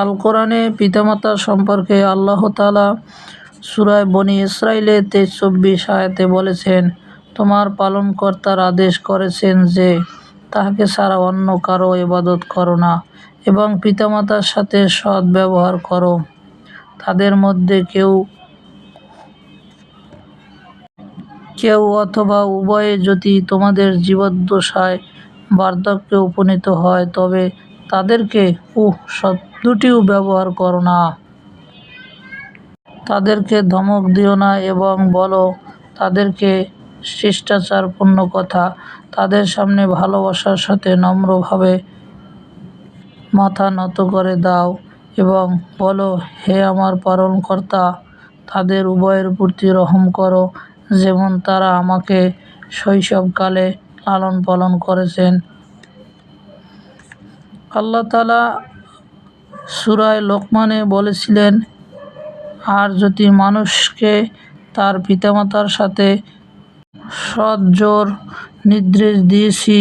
আল কোরআনে পিতামাতা সম্পর্কে আল্লাহ তাআলা সূরায় বনী ইসরাইলে তেইশ চব্বিশ আয়াতে বলেছেন, তোমার পালনকর্তার আদেশ করেছেন যে, তাহাকে ছাড়া অন্য কারও ইবাদত করো না এবং পিতামাতার সাথে সৎ ব্যবহার করো। তাদের মধ্যে কেউ কেউ অথবা উভয়ে যদি তোমাদের জীবদ্দশায় বার্ধক্যে উপনীত হয়, তবে তাদেরকে, উহ শব্দটিও ব্যবহার করো না। তাদেরকে ধমক দিও না এবং বলো, তাদেরকে শিষ্টাচারপূর্ণ কথা, তাদের সামনে ভালোবাসার সাথে নম্রভাবে মাথা নত করে দাও এবং বলো, হে আমার পালনকর্তা, তাদের উভয়ের প্রতি রহম করো, যেমন তারা আমাকে শৈশবকালে লালন পালন করেছেন। আল্লাহ তালা সুরায় লোকমানে বলেছিলেন, আর যদি মানুষকে তার পিতামাতার সাথে সজ্জোর জোর নির্দেশ দিয়েছি